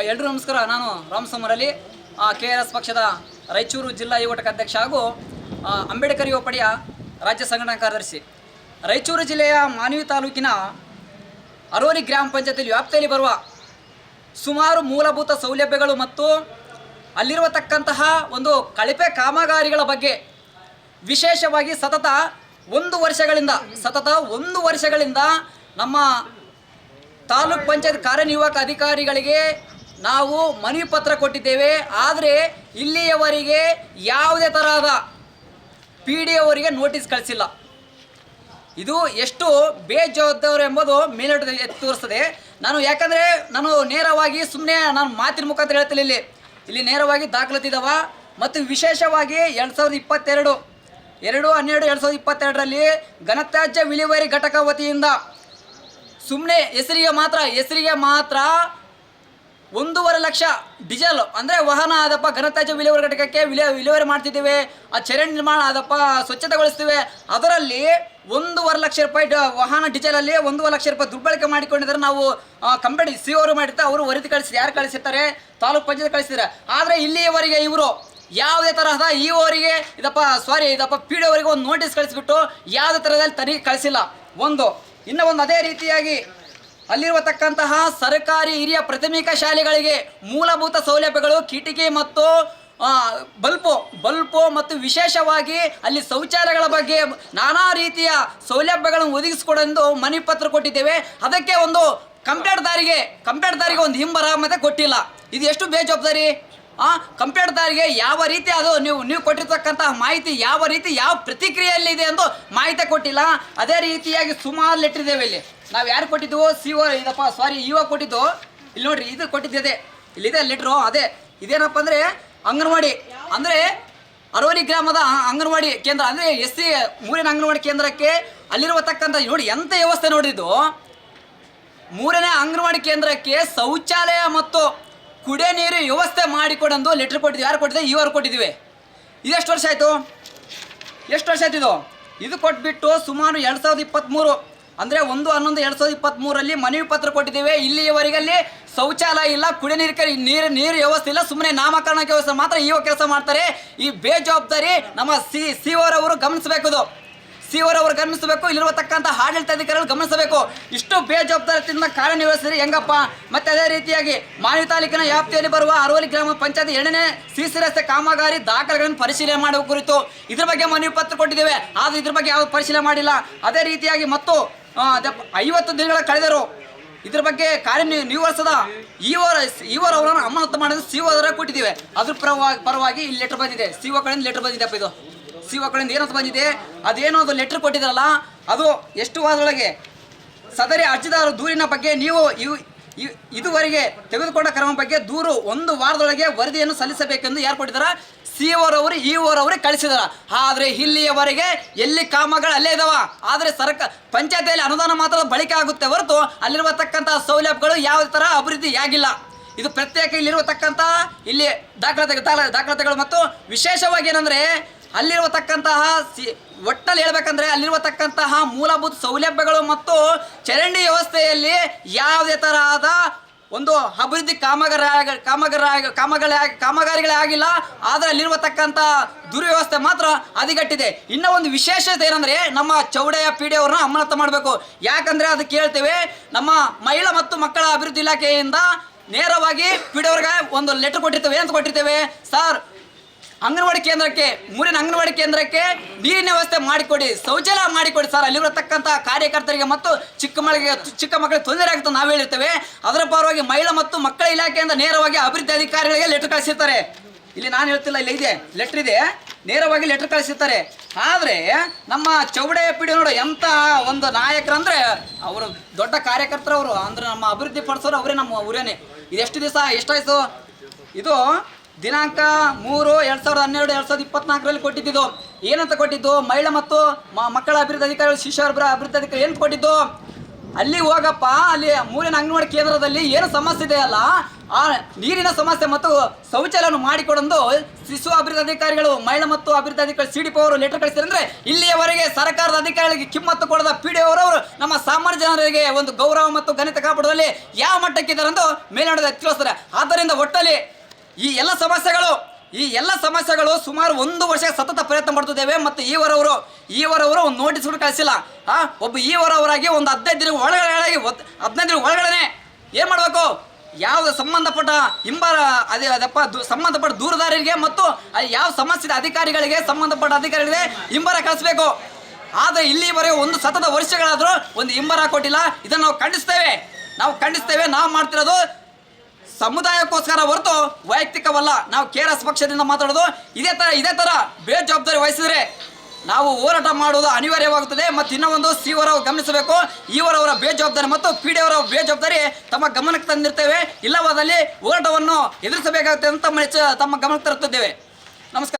ಎಲ್ರಿಗೂ ನಮಸ್ಕಾರ. ನಾನು ರಾಮಸಮರಲ್ಲಿ ಕೆ ಆರ್ ಎಸ್ ಪಕ್ಷದ ರಾಯಚೂರು ಜಿಲ್ಲಾ ಯುವಟಕ ಅಧ್ಯಕ್ಷ ಹಾಗೂ ಅಂಬೇಡ್ಕರ್ ಯುವ ಪಡೆಯ ರಾಜ್ಯ ಸಂಘಟನಾ ಕಾರ್ಯದರ್ಶಿ. ರಾಯಚೂರು ಜಿಲ್ಲೆಯ ಮಾನವಿ ತಾಲೂಕಿನ ಅರೋರಿ ಗ್ರಾಮ ಪಂಚಾಯತಿಯಲ್ಲಿ ವ್ಯಾಪ್ತಿಯಲ್ಲಿ ಬರುವ ಸುಮಾರು ಮೂಲಭೂತ ಸೌಲಭ್ಯಗಳು ಮತ್ತು ಅಲ್ಲಿರತಕ್ಕಂತಹ ಒಂದು ಕಳಪೆ ಕಾಮಗಾರಿಗಳ ಬಗ್ಗೆ ವಿಶೇಷವಾಗಿ ಸತತ ಒಂದು ವರ್ಷಗಳಿಂದ, ಸತತ ಒಂದು ವರ್ಷಗಳಿಂದ ನಮ್ಮ ತಾಲೂಕ್ ಪಂಚಾಯತ್ ಕಾರ್ಯನಿರ್ವಾಹಕ ಅಧಿಕಾರಿಗಳಿಗೆ ನಾವು ಮನವಿ ಪತ್ರ ಕೊಟ್ಟಿದ್ದೇವೆ, ಆದರೆ ಇಲ್ಲಿಯವರೆಗೆ ಯಾವುದೇ ತರಹದ ಪಿ ಡಿ ಅವರಿಗೆ ನೋಟಿಸ್ ಕಳಿಸಿಲ್ಲ. ಇದು ಎಷ್ಟು ಬೇಜವಾಬ್ದಾರು ಎಂಬುದು ಮೇಲ್ನೋಟದ ಎತ್ತಿ ತೋರಿಸ್ತದೆ. ನಾನು ಯಾಕಂದರೆ ನಾನು ನೇರವಾಗಿ ಸುಮ್ಮನೆ ನಾನು ಮಾತಿನ ಮುಖಾಂತರ ಹೇಳ್ತಿಲ್ಲ ಇಲ್ಲಿ. ಇಲ್ಲಿ ನೇರವಾಗಿ ದಾಖಲಾತಿದವ, ಮತ್ತು ವಿಶೇಷವಾಗಿ ಎರಡು ಸಾವಿರದ ಇಪ್ಪತ್ತೆರಡು, ಎರಡು ಹನ್ನೆರಡು ಎರಡು ಸಾವಿರದ ಇಪ್ಪತ್ತೆರಡರಲ್ಲಿ ಘನತ್ಯಾಜ್ಯ ವಿಲೇವಾರಿ ಘಟಕ ವತಿಯಿಂದ ಸುಮ್ಮನೆ ಹೆಸರಿಗೆ ಮಾತ್ರ ಹೆಸರಿಗೆ ಮಾತ್ರ ಒಂದೂವರೆ ಲಕ್ಷ ಡೀಸೆಲ್, ಅಂದರೆ ವಾಹನ ಆದಪ್ಪ ಘನತ್ಯಾಜ್ಯ ವಿಲೇವಾರಿ ಘಟಕಕ್ಕೆ ವಿಲೇ ವಿಲೇವಾರಿ ಮಾಡ್ತಿದ್ದೇವೆ, ಆ ಚರಂಡಿ ನಿರ್ಮಾಣ ಆದಪ್ಪ, ಸ್ವಚ್ಛತೆಗೊಳಿಸ್ತೀವಿ. ಅದರಲ್ಲಿ ಒಂದೂವರೆ ಲಕ್ಷ ರೂಪಾಯಿ ವಾಹನ ಡೀಸೆಲಲ್ಲಿ ಒಂದೂವರೆ ಲಕ್ಷ ರೂಪಾಯಿ ದುರ್ಬಳಕೆ ಮಾಡಿಕೊಂಡಿದ್ರೆ ನಾವು ಕಂಪ್ಲೇಂಟ್ ಸಿ ಅವರು ಮಾಡಿರ್ತಾರೆ, ಅವರು ವರದಿ ಕಳಿಸಿ ಯಾರು ಕಳಿಸಿರ್ತಾರೆ? ತಾಲೂಕ್ ಪಂಚಾಯತ್ ಕಳಿಸಿದ್ದಾರೆ ಆದರೆ ಇಲ್ಲಿಯವರೆಗೆ ಇವರು ಯಾವುದೇ ತರಹದ ಈ ಅವರಿಗೆ ಇದಪ್ಪ ಸಾರಿ ಇದಪ್ಪ ಪಿ ಡಿ ಒಂದು ನೋಟಿಸ್ ಕಳಿಸ್ಬಿಟ್ಟು ಯಾವುದೇ ಥರದಲ್ಲಿ ತನಿಖೆ ಕಳಿಸಿಲ್ಲ. ಒಂದು, ಇನ್ನು ಒಂದು ಅದೇ ರೀತಿಯಾಗಿ ಅಲ್ಲಿರುವತಕ್ಕಂತಹ ಸರ್ಕಾರಿ ಹಿರಿಯ ಪ್ರಾಥಮಿಕ ಶಾಲೆಗಳಿಗೆ ಮೂಲಭೂತ ಸೌಲಭ್ಯಗಳು, ಕಿಟಕಿ ಮತ್ತು ಬಲ್ಪು ಬಲ್ಪು ಮತ್ತು ವಿಶೇಷವಾಗಿ ಅಲ್ಲಿ ಶೌಚಾಲಯಗಳ ಬಗ್ಗೆ ನಾನಾ ರೀತಿಯ ಸೌಲಭ್ಯಗಳನ್ನು ಒದಗಿಸಿಕೊಡೆಂದು ಮನವಿ ಪತ್ರ ಕೊಟ್ಟಿದ್ದೇವೆ. ಅದಕ್ಕೆ ಒಂದು ಕಂಪ್ಲೇಂಟ್ದಾರಿಗೆ ಕಂಪ್ಲೇಂಟ್ದಾರಿಗೆ ಒಂದು ಹಿಂಬರ ಮತ್ತೆ ಕೊಟ್ಟಿಲ್ಲ. ಇದು ಎಷ್ಟು ಬೇಜವಾಬ್ದಾರಿ? ಆ ಕಂಪ್ಲೇಂಟ್ದಾರಿಗೆ ಯಾವ ರೀತಿ ಅದು ನೀವು ನೀವು ಕೊಟ್ಟಿರ್ತಕ್ಕಂತಹ ಮಾಹಿತಿ ಯಾವ ರೀತಿ, ಯಾವ ಪ್ರತಿಕ್ರಿಯೆಯಲ್ಲಿದೆ ಎಂದು ಮಾಹಿತಿ ಕೊಟ್ಟಿಲ್ಲ. ಅದೇ ರೀತಿಯಾಗಿ ಸುಮಾರು ಲೆಟ್ರಿದ್ದೇವೆ ಇಲ್ಲಿ. ನಾವು ಯಾರು ಕೊಟ್ಟಿದ್ವು ಸಿ ಓ ಇದಪ್ಪ ಸಾರಿ ಓ ಕೊಟ್ಟಿದ್ದು. ಇಲ್ಲಿ ನೋಡ್ರಿ, ಇದು ಕೊಟ್ಟಿದ್ದೆ ಇಲ್ಲಿದೆ ಲೆಟ್ರು ಅದೇ. ಇದೇನಪ್ಪ ಅಂದರೆ ಅಂಗನವಾಡಿ. ಅಂದರೆ ಅರವಲಿ ಗ್ರಾಮದ ಅಂಗನವಾಡಿ ಕೇಂದ್ರ, ಅಂದರೆ ಎಸ್ ಸಿ ಮೂರನೇ ಅಂಗನವಾಡಿ ಕೇಂದ್ರಕ್ಕೆ ಅಲ್ಲಿರುವತಕ್ಕಂಥ ನೋಡಿ ಎಂಥ ವ್ಯವಸ್ಥೆ ನೋಡಿದ್ದು? ಮೂರನೇ ಅಂಗನವಾಡಿ ಕೇಂದ್ರಕ್ಕೆ ಶೌಚಾಲಯ ಮತ್ತು ಕುಡಿಯ ನೀರು ವ್ಯವಸ್ಥೆ ಮಾಡಿಕೊಡಂದು ಲೆಟ್ರ್ ಕೊಟ್ಟಿದ್ವಿ ಯಾರು ಕೊಟ್ಟಿದ್ದೆ? ಇವರು ಕೊಟ್ಟಿದ್ದೀವಿ. ಇದೆಷ್ಟು ವರ್ಷ ಆಯಿತು? ಎಷ್ಟು ವರ್ಷ ಆಯ್ತು ಇದು? ಇದು ಕೊಟ್ಬಿಟ್ಟು ಸುಮಾರು ಎರಡು ಸಾವಿರದ ಇಪ್ಪತ್ತ್ಮೂರು ಅಂದರೆ ಒಂದು ಹನ್ನೊಂದು ಎರಡು ಸಾವಿರದ ಇಪ್ಪತ್ತ್ಮೂರಲ್ಲಿ ಮನವಿ ಪತ್ರ ಕೊಟ್ಟಿದ್ದೇವೆ. ಇಲ್ಲಿಯವರೆಗೆ ಅಲ್ಲಿ ಶೌಚಾಲಯ ಇಲ್ಲ, ಕುಡಿಯ ನೀರು ನೀರು ನೀರು ವ್ಯವಸ್ಥೆ ಇಲ್ಲ ಸುಮ್ಮನೆ ನಾಮಕರಣಕ್ಕೆ ವ್ಯವಸ್ಥೆ ಮಾತ್ರ ಈ ಕೆಲಸ ಮಾಡ್ತಾರೆ. ಈ ಬೇಜವಾಬ್ದಾರಿ ನಮ್ಮ ಸಿ ಅವರು ಇದು. ಸಿ ಅವರು ಗಮನಿಸಬೇಕು, ಇಲ್ಲಿರತಕ್ಕಂಥ ಆಡಳಿತಾಧಿಕಾರಿಗಳು ಗಮನಿಸಬೇಕು. ಇಷ್ಟು ಬೇಜವಾಬ್ದಾರಿಯಿಂದ ಕಾರ್ಯನಿರ್ವಹಿಸಿದ್ರೆ ಹೆಂಗಪ್ಪ? ಮತ್ತೆ ಅದೇ ರೀತಿಯಾಗಿ ಮಾನವಿ ತಾಲೂಕಿನ ವ್ಯಾಪ್ತಿಯಲ್ಲಿ ಬರುವ ಅರವಲಿ ಗ್ರಾಮ ಪಂಚಾಯತ್ ಎರಡನೇ ಸಿಸಿ ರಸ್ತೆ ಕಾಮಗಾರಿ ದಾಖಲೆಗಳನ್ನು ಪರಿಶೀಲನೆ ಮಾಡುವ ಕುರಿತು ಇದ್ರ ಬಗ್ಗೆ ಮನವಿ ಪತ್ರ ಕೊಟ್ಟಿದ್ದೇವೆ. ಆದ್ರೆ ಇದ್ರ ಬಗ್ಗೆ ಯಾವ ಪರಿಶೀಲನೆ ಮಾಡಿಲ್ಲ. ಅದೇ ರೀತಿಯಾಗಿ ಮತ್ತು ಐವತ್ತು ದಿನಗಳ ಕಳೆದರು. ಇದ್ರ ಬಗ್ಗೆ ಕಾರ್ಯ ನಿರ್ವಹಿಸದ ಈವರ ಈವರ ಅವರನ್ನು ಅಮಾನತು ಮಾಡಿದ ಸಿ ಅವರ ಕೊಟ್ಟಿದ್ದೀವಿ. ಅದ್ರ ಪರವಾಗಿ ಪರವಾಗಿ ಇಲ್ಲಿ ಲೆಟರ್ ಬಂದಿದೆ. ಸಿ ಒ ಕಡೆಯಿಂದ ಲೆಟರ್ ಬಂದಿದೆಪ್ಪ ಇದು. ಸಿ ಒ ಕಡೆಯಿಂದ ಏನಂತ ಬಂದಿದೆ? ಅದೇನೋ ಅದು ಲೆಟರ್ ಕೊಟ್ಟಿದ್ರಲ್ಲ, ಅದು ಎಷ್ಟು ವಾರದೊಳಗೆ? ಸದರಿ ಅರ್ಜಿದಾರ ದೂರಿನ ಬಗ್ಗೆ ನೀವು ಇವ್- ಇದುವರೆಗೆ ತೆಗೆದುಕೊಂಡ ಕ್ರಮ ಬಗ್ಗೆ ದೂರು ಒಂದು ವಾರದೊಳಗೆ ವರದಿಯನ್ನು ಸಲ್ಲಿಸಬೇಕೆಂದು ಯಾರು ಸಿ ಸಿ ಅವರು ಇ ಓರವರು ಕಳಿಸಿದಾರ. ಆದರೆ ಇಲ್ಲಿಯವರೆಗೆ ಎಲ್ಲಿ ಕಾಮಗಳು ಅಲ್ಲೇ ಇದಾವ? ಆದರೆ ಸರ್ಕಾರ ಪಂಚಾಯತಿಯಲ್ಲಿ ಅನುದಾನ ಮಾತ್ರ ಬಳಕೆ ಆಗುತ್ತೆ ಹೊರತು ಅಲ್ಲಿರುವತಕ್ಕಂಥ ಸೌಲಭ್ಯಗಳು ಯಾವ ಥರ ಅಭಿವೃದ್ಧಿ ಆಗಿಲ್ಲ ಇದು ಪ್ರತ್ಯೇಕ ಇಲ್ಲಿರುವತಕ್ಕಂಥ ಇಲ್ಲಿ ದಾಖಲಾತಿ ದಾಖಲಾತಿಗಳು ಮತ್ತು ವಿಶೇಷವಾಗಿ ಏನಂದರೆ ಅಲ್ಲಿರುವತಕ್ಕಂತಹ ಸಿ ಒಟ್ಟಲ್ಲಿ ಹೇಳ್ಬೇಕಂದ್ರೆ ಅಲ್ಲಿರುವತಕ್ಕಂತಹ ಮೂಲಭೂತ ಸೌಲಭ್ಯಗಳು ಮತ್ತು ಚರಂಡಿ ವ್ಯವಸ್ಥೆಯಲ್ಲಿ ಯಾವುದೇ ತರಹದ ಒಂದು ಅಭಿವೃದ್ಧಿ ಕಾಮಗಾರ ಕಾಮಗಾರ ಆಗ- ಕಾಮಗಾರಿಗಳೇ ಆಗಿಲ್ಲ, ಆದರೆ ಅಲ್ಲಿರುವತಕ್ಕಂಥ ದುರ್ವ್ಯವಸ್ಥೆ ಮಾತ್ರ ಅದಿಗಟ್ಟಿದೆ. ಇನ್ನೂ ಒಂದು ವಿಶೇಷತೆ ಏನಂದ್ರೆ ನಮ್ಮ ಚೌಡೆಯ ಅವ್ರನ್ನ ಅಮಾನತು ಮಾಡಬೇಕು. ಯಾಕಂದ್ರೆ ಅದು ಕೇಳ್ತೇವೆ, ನಮ್ಮ ಮಹಿಳಾ ಮತ್ತು ಮಕ್ಕಳ ಅಭಿವೃದ್ಧಿ ಇಲಾಖೆಯಿಂದ ನೇರವಾಗಿ ಪೀಡೆ ಅವ್ರಿಗೆ ಒಂದು ಲೆಟರ್ ಕೊಟ್ಟಿರ್ತೇವೆ ಅಂತ ಕೊಟ್ಟಿರ್ತೇವೆ? ಸರ್ ಅಂಗನವಾಡಿ ಕೇಂದ್ರಕ್ಕೆ, ಮೂರಿನ ಅಂಗನವಾಡಿ ಕೇಂದ್ರಕ್ಕೆ ನೀರಿನ ವ್ಯವಸ್ಥೆ ಮಾಡಿಕೊಡಿ, ಶೌಚಾಲಯ ಮಾಡಿಕೊಡಿ ಸರ್. ಅಲ್ಲಿರತಕ್ಕಂಥ ಕಾರ್ಯಕರ್ತರಿಗೆ ಮತ್ತು ಚಿಕ್ಕ ಮಕ್ಕಳಿಗೆ ಚಿಕ್ಕ ಮಕ್ಕಳಿಗೆ ತೊಂದರೆ ಆಗುತ್ತೆ ನಾವು ಹೇಳಿರ್ತೇವೆ. ಅದರ ಪರವಾಗಿ ಮಹಿಳಾ ಮತ್ತು ಮಕ್ಕಳ ಇಲಾಖೆಯಿಂದ ನೇರವಾಗಿ ಅಭಿವೃದ್ಧಿ ಅಧಿಕಾರಿಗಳಿಗೆ ಲೆಟರ್ ಕಳಿಸಿರ್ತಾರೆ. ಇಲ್ಲಿ ನಾನು ಹೇಳ್ತಿಲ್ಲ, ಇಲ್ಲಿ, ಇದೆ. ಲೆಟರ್ ಇದೆ. ನೇರವಾಗಿ ಲೆಟರ್ ಕಳಿಸಿರ್ತಾರೆ. ಆದರೆ ನಮ್ಮ ಚೌಡೆ ಪಿಡಿ ನೋಡು ಎಂಥ ಒಂದು ನಾಯಕರಂದ್ರೆ ಅವರು ದೊಡ್ಡ ಕಾರ್ಯಕರ್ತರವರು. ಅಂದ್ರೆ ನಮ್ಮ ಅಭಿವೃದ್ಧಿ ಪಡಿಸೋರು ಅವರೇ ನಮ್ಮ ಊರೇನೆ. ಇದೆಷ್ಟು ದಿವಸ, ಎಷ್ಟಾಯ್ತು? ಇದು ದಿನಾಂಕ ಮೂರು ಎರಡು ಸಾವಿರದ ಹನ್ನೆರಡು, ಎರಡು ಸಾವಿರದ ಇಪ್ಪತ್ನಾಲ್ಕರಲ್ಲಿ ಕೊಟ್ಟಿದ್ದು. ಏನಂತ ಕೊಟ್ಟಿದ್ದು? ಮಹಿಳಾ ಮತ್ತು ಮಕ್ಕಳ ಅಭಿವೃದ್ಧಿ ಅಧಿಕಾರಿಗಳು ಶಿಶು ಅಭಿವೃದ್ಧಿ ಅಧಿಕಾರಿ ಏನು ಕೊಟ್ಟಿದ್ದು? ಅಲ್ಲಿ ಹೋಗಪ್ಪ, ಅಲ್ಲಿ ಮೂಲಿನ ಅಂಗನವಾಡಿ ಕೇಂದ್ರದಲ್ಲಿ ಏನು ಸಮಸ್ಯೆ ಇದೆಯಲ್ಲ ಆ ನೀರಿನ ಸಮಸ್ಯೆ ಮತ್ತು ಶೌಚಾಲಯವನ್ನು ಮಾಡಿಕೊಡೊಂದು ಶಿಶು ಅಭಿವೃದ್ಧಿ ಅಧಿಕಾರಿಗಳು, ಮಹಿಳಾ ಮತ್ತು ಅಭಿವೃದ್ಧಿ ಅಧಿಕಾರಿ ಸಿ ಡಿ ಪಿ ಅವರು ಲೆಟರ್ ಕಳಿಸಿದ್ರೆ ಅಂದ್ರೆ ಇಲ್ಲಿಯವರೆಗೆ ಸರ್ಕಾರದ ಅಧಿಕಾರಿಗಳಿಗೆ ಕಿಮ್ಮತ್ತು ಕೊಡದ ಪಿ ಡಿ ಅವರವರು ನಮ್ಮ ಸಾಮಾನ್ಯ ಜನರಿಗೆ ಒಂದು ಗೌರವ ಮತ್ತು ಘನತೆ ಕಾಪಾಡುವಲ್ಲಿ ಯಾವ ಮಟ್ಟಕ್ಕಿದ್ದಾರೆ ಎಂದು ತಿಳಿಸ್ತಾರೆ. ಆದ್ದರಿಂದ ಒಟ್ಟಲ್ಲಿ ಈ ಎಲ್ಲ ಸಮಸ್ಯೆಗಳು, ಈ ಎಲ್ಲ ಸಮಸ್ಯೆಗಳು ಸುಮಾರು ಒಂದು ವರ್ಷ ಸತತ ಪ್ರಯತ್ನ ಮಾಡ್ತಿದ್ದೇವೆ ಮತ್ತು ಈವರವರು ಈವರವರು ಒಂದು ನೋಟಿಸ್ ಕೂಡ ಕಳಿಸಿಲ್ಲ. ಆ, ಒಬ್ಬ ಈವರವರಾಗಿ ಒಂದು ಹದಿನೈದು ದಿನ ಒಳಗಡೆ ಹದಿನೈದು ದಿನ ಒಳಗಡೆ ಏನು ಮಾಡಬೇಕು? ಯಾವ್ದು ಸಂಬಂಧಪಟ್ಟ ಹಿಂಬರ ಅದೇ ಅದಪ್ಪ ಸಂಬಂಧಪಟ್ಟ ದೂರದಾರರಿಗೆ ಮತ್ತು ಯಾವ ಸಮಸ್ಯೆ ಅಧಿಕಾರಿಗಳಿಗೆ ಸಂಬಂಧಪಟ್ಟ ಅಧಿಕಾರಿಗಳಿಗೆ ಹಿಂಬರ ಕಳಿಸ್ಬೇಕು. ಆದರೆ ಇಲ್ಲಿವರೆಗೆ ಒಂದು ಸತತ ವರ್ಷಗಳಾದರೂ ಒಂದು ಹಿಂಬರ ಕೊಟ್ಟಿಲ್ಲ. ಇದನ್ನು ನಾವು ಖಂಡಿಸ್ತೇವೆ. ನಾವು ಖಂಡಿಸ್ತೇವೆ. ನಾವು ಮಾಡ್ತಿರೋದು ಸಮುದಾಯಕ್ಕೋಸ್ಕರ ಹೊರತು ವೈಯಕ್ತಿಕವಲ್ಲ. ನಾವು ಕೆ ಆರ್ ಎಸ್ ಪಕ್ಷದಿಂದ ಮಾತಾಡೋದು ಇದೇ ತರ ಇದೇ ತರ ಬೇಜವಾಬ್ದಾರಿ ವಹಿಸಿದ್ರೆ ನಾವು ಹೋರಾಟ ಮಾಡುವುದು ಅನಿವಾರ್ಯವಾಗುತ್ತದೆ. ಮತ್ತು ಇನ್ನೊಂದು ಒಂದು ಸಿವರವರು ಗಮನಿಸಬೇಕು. ಇವರವರ ಬೇಜವಾಬ್ದಾರಿ ಮತ್ತು ಪಿ ಡಿ ಅವರ ಬೇಜವಾಬ್ದಾರಿ ತಮ್ಮ ಗಮನಕ್ಕೆ ತಂದಿರ್ತೇವೆ. ಇಲ್ಲವಾದಲ್ಲಿ ಹೋರಾಟವನ್ನು ಎದುರಿಸಬೇಕಾಗುತ್ತೆ ಅಂತ ತಮ್ಮ ಗಮನಕ್ಕೆ ತರುತ್ತಿದ್ದೇವೆ. ನಮಸ್ಕಾರ.